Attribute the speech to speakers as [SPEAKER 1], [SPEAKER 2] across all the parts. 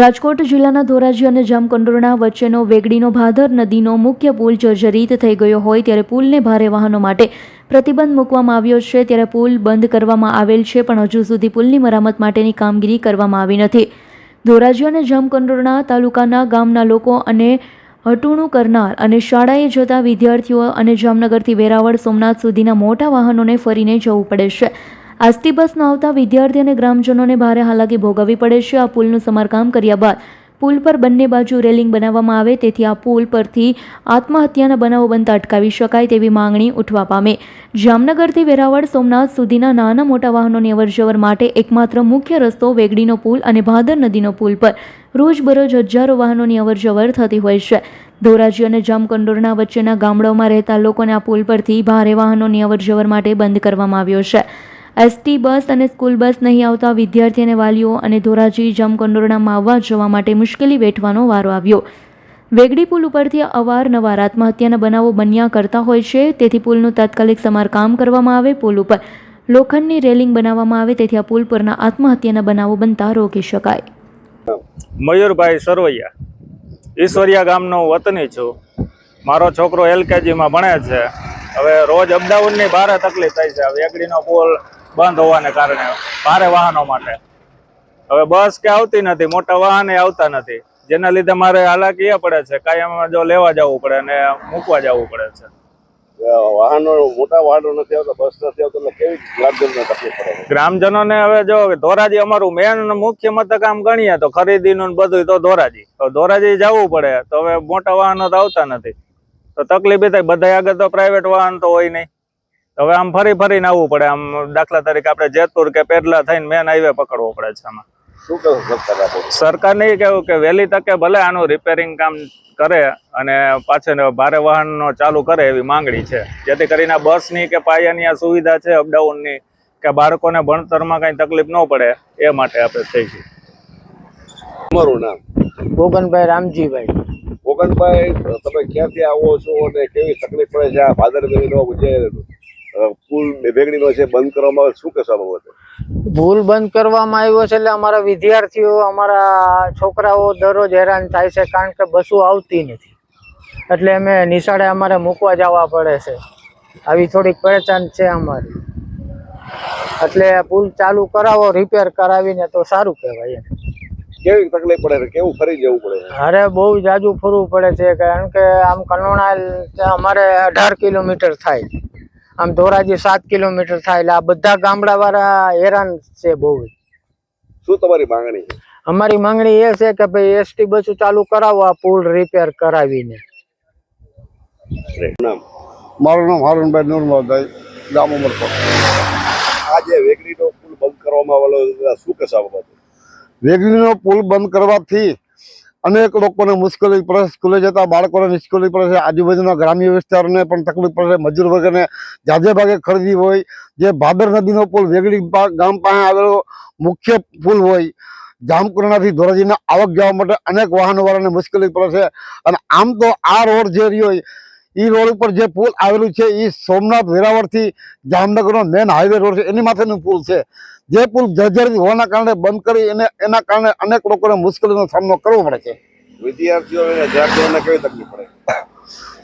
[SPEAKER 1] રાજકોટ જિલ્લાના ધોરાજી અને જામકંડોરણા વચ્ચેનો વેગડીનો ભાદર, નદીનો મુખ્ય પુલ જર્જરિત થઈ ગયો હોય ત્યારે પુલને ભારે વાહનો માટે પ્રતિબંધ મૂકવામાં આવ્યો છે. ત્યારે પુલ બંધ કરવામાં આવેલ છે, પણ હજુ સુધી પુલની મરામત માટેની કામગીરી કરવામાં આવી નથી. ધોરાજી અને જામકંડોરણા તાલુકાના ગામના લોકો અને હટુણું કરનાર અને શાળાએ જતા વિદ્યાર્થીઓ અને જામનગરથી વેરાવળ, સોમનાથ સુધીના મોટા વાહનોને ફરીને જવું પડે છે. આજથી બસ ન આવતા વિદ્યાર્થી અને ગ્રામજનોને ભારે હાલાકી ભોગવવી પડે છે. આ પુલનું સમારકામ કર્યા બાદ પુલ પર બંને બાજુ રેલિંગ બનાવવામાં આવે, તેથી આ પુલ પરથી આત્મહત્યાના બનાવો બનતા અટકાવી શકાય તેવી માંગણી ઉઠવા પામે. જામનગરથી વેરાવળ સોમનાથ સુધીના નાના મોટા વાહનોની અવરજવર માટે એકમાત્ર મુખ્ય રસ્તો વેગડીનો પુલ અને ભાદર નદીનો પુલ પર રોજબરોજ હજારો વાહનોની અવરજવર થતી હોય છે. ધોરાજી અને જામકંડોરના વચ્ચેના ગામડાઓમાં રહેતા લોકોને આ પુલ પરથી ભારે વાહનોની અવરજવર માટે બંધ કરવામાં આવ્યો છે. એસટી બસ અને સ્કૂલ બસ નહીં આવતા વિદ્યાર્થી અને વાલીઓ અને ધોરાજી જામકંડોરણામાં આવવા જવા માટે મુશ્કેલી વેઠવાનો વારો આવ્યો. વેગડી પુલ ઉપરથી અવારનવાર આત્મહત્યાના બનાવો બન્યા કરતા હોય છે, તેથી પુલનું તાત્કાલિક સમારકામ કરવામાં આવે. પુલ ઉપર લોખંડની રેલિંગ બનાવવામાં આવે, તેથી આ પુલ પરના આત્મહત્યાના બનાવો બનતા રોકી શકાય.
[SPEAKER 2] મયુરભાઈ સરવૈયા, ઈશ્વરિયા ગામનો વતની છું. મારો છોકરો એલકેજીમાં ભણે છે. હવે રોજ અપડાઉનની ભારે તકલીફ થાય છે. વેગડીનો પુલ બંધ હોવાને કારણે ભારે વાહનો માટે. હવે બસ કે આવતી નથી મોટા વાહન આવતા નથી. જેના લીધે મારે હાલાકી એ પડે છે. કાયમ જો લેવા જવું પડે ને મૂકવા જવું પડે છે.
[SPEAKER 3] વાહનો મોટા વાહનો નથી આવતા બસ નથી આવતા એટલે કેવી ગ્રામજનને તકલીફ પડે
[SPEAKER 2] ગ્રામજનોને હવે જો ધોરાજી અમારું મેન મુખ્ય મથક આમ ગણીએ તો ખરીદીનું ને બધું તો ધોરાજી. તો ધોરાજી જવું પડે. તો હવે મોટા વાહનો તો આવતા નથી. તો તકલીફ એ થાય. બધા આગળ તો પ્રાઇવેટ વાહન તો હોય નહીં. હવે આમ ફરી ફરીને આવવું પડે. આમ દાખલા તરીકે આપણે જેતપુર કે પેટલા થઈને મેન હાઈવે પકડવો પડે છે આમાં.
[SPEAKER 3] શું કહો સરકાર આપે?
[SPEAKER 2] સરકારને કહેવું કે વહેલી તકે ભલે આનું રિપેરિંગ કામ કરે અને પાછળ ભારે વાહનનો ચાલુ કરે એવી માંગણી છે. જેથી કરીને બસની કે પાયાની આ સુવિધા છે અપડાઉનની કે બાળકોને ભણતરમાં કઈ તકલીફ ન પડે એ માટે આપણે થઈ છે.
[SPEAKER 3] તમારું નામ?
[SPEAKER 4] ગોગનભાઈ રામજીભાઈ.
[SPEAKER 3] ગોગનભાઈ તમે ક્યાંથી આવો છો અને કેવી તકલીફ પડે છે આ ભાદર નદીનો જે પુલ વેગડીનો છે બંધ કરવામાં આવે શું કહેશો બાબતે?
[SPEAKER 4] ભૂલ બંધ કરવામાં આવ્યો છે એટલે અમારા વિદ્યાર્થીઓ અમારા છોકરાઓ દરરોજ હેરાન થાય છે કારણ કે બસો આવતી નથી. એટલે અમે નિશાળે અમારે મૂકવા જવા પડે છે. આવી થોડીક પહેચાન છે અમારી. એટલે પુલ ચાલુ કરાવો રિપેર કરાવીને તો સારું કહેવાય
[SPEAKER 3] કેવી તકલીફ પડે છે? કેવું ફરી જવું પડે
[SPEAKER 4] અરે બહુ જાજુ ફરવું પડે છે કારણ કે આમ કલોણા અમારે અઢાર કિલોમીટર થાય. આમ ધોરાજી સાત કિલોમીટર થાય એટલે આ બધા ગામડા વાળા હેરાન છે બહુ.
[SPEAKER 3] શું તમારી માંગણી છે?
[SPEAKER 4] અમારી માંગણી એ છે કે ભાઈ એસટી બસો ચાલુ કરાવો આ પુલ રિપેર કરાવીને.
[SPEAKER 5] મારું નામ હારુનભાઈ નુરમભાઈ ગામ ઉમરકોટ
[SPEAKER 3] આજે જે વેગડીનો પુલ બંધ કરવામાં આવેલો શું કહેશો બાબતે?
[SPEAKER 5] વેગડીનો પુલ બંધ કરવાથી અનેક લોકોને મુશ્કેલી પડે સ્કૂલે જતા બાળકોને મુશ્કેલી પડે છે. આજુબાજુના ગ્રામ્ય વિસ્તારને પણ તકલીફ પડે છે. મજૂર વર્ગને જાજે ભાગે ખરીદી હોય. જે ભાદર નદીનો પુલ વેગડી ગામ પાસે આવેલો મુખ્ય પુલ હોય. જામકુરણાથી ધોરાજીને આવક જવા માટે અનેક વાહનો વાળાને મુશ્કેલી પડે છે. અને આમ તો આ રોડ જે રહ્યો એ રોડ ઉપર જે પુલ આવેલું છે એ સોમનાથ વેરાવળથી જામનગરનો મેન હાઈવે રોડ છે. એની માથેનું પુલ છે. જે પુલ જર્જરિત હોવાના કારણે બંધ કરી એને એના કારણે અનેક લોકોને મુશ્કેલીનો સામનો કરવો પડે છે.
[SPEAKER 3] વિદ્યાર્થીઓ વિદ્યાર્થીઓને કેવી તકલીફ પડે?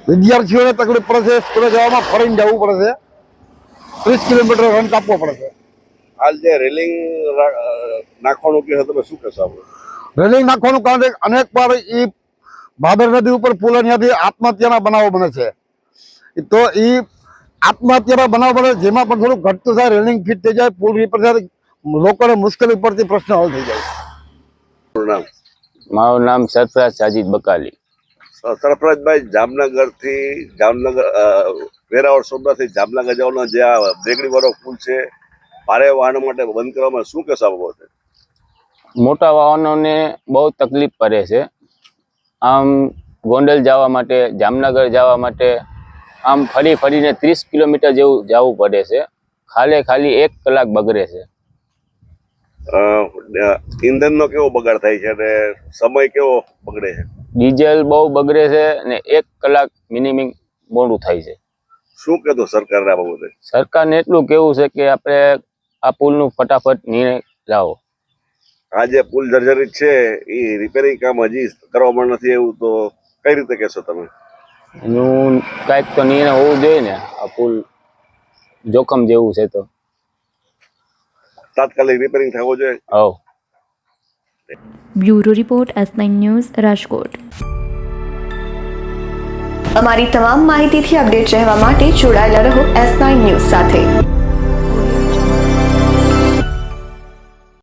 [SPEAKER 5] વિદ્યાર્થીઓને તકલીફ પડે છે સ્કૂલે જવામાં ફરીને જવું પડે છે. ત્રીસ કિલોમીટર રન કાપવો પડે છે.
[SPEAKER 3] હાલ જે રેલિંગ નાખવાનું કે તમે શું કહેશો
[SPEAKER 5] રેલિંગ નાખવાનું કારણે અનેક વાર એ ભાદર નદી ઉપર પુલ ત્યાંથી આત્મહત્યાના બનાવો બને છે. તો એ આત્મહત્યાના બનાવ બને જેમાં પણ થોડું ઘટતું થાય રેલિંગ ફિટ થઈ જાય પુલ રિપેર થાય લોકોને મુશ્કેલી પડતી પ્રશ્ન હલ થઈ જાય.
[SPEAKER 6] મારું નામ? સરફરાજ સાજીદ બકાલી.
[SPEAKER 3] સરફરાજભાઈ જામનગરથી જામનગર વેરાવળ સોમનાથથી જામનગર જવાનો જે આ બેગડી વાળો પુલ છે ભારે વાહનો માટે બંધ કરવામાં શું કહેશો બાબતે
[SPEAKER 6] મોટા વાહનોને બહુ તકલીફ પડે છે. આમ ગોંડલ જવા માટે જામનગર જવા માટે આમ ફરી ફરીને ત્રીસ કિલોમીટર જેવું જવું પડે છે. ખાલે ખાલી એક કલાક બગડે છે.
[SPEAKER 3] ઇંધનનો ઇંધણનો કેવો બગાડ થાય છે અને સમય કેવો બગડે છે?
[SPEAKER 6] ડીઝલ બહુ બગડે છે ને એક કલાક મિનિમમ મોડું થાય છે.
[SPEAKER 3] શું કહેતો સરકારના બાબતે?
[SPEAKER 6] સરકારને એટલું કેવું છે કે આપણે આ પુલનું ફટાફટ નિર્ણય લાવો.
[SPEAKER 3] આ જે પુલ જર્જરિત છે એ રિપેરિંગ કામ હજી કરવામાં નથી એવું તો કઈ રીતે કહેશો તમે?
[SPEAKER 6] એનું કાંઈક તો નિર્ણય હોવું જોઈએ ને આ પુલ જોખમ જેવું છે તો.
[SPEAKER 3] તાત્કાલિક રિપેરિંગ થવો જોઈએ?
[SPEAKER 6] હવ.
[SPEAKER 1] Bureau report S nine news Rajkot.
[SPEAKER 7] અમારી તમામ માહિતીથી અપડેટ રહેવા માટે જોડાયેલા રહો એસ નાઇન ન્યૂઝ સાથે.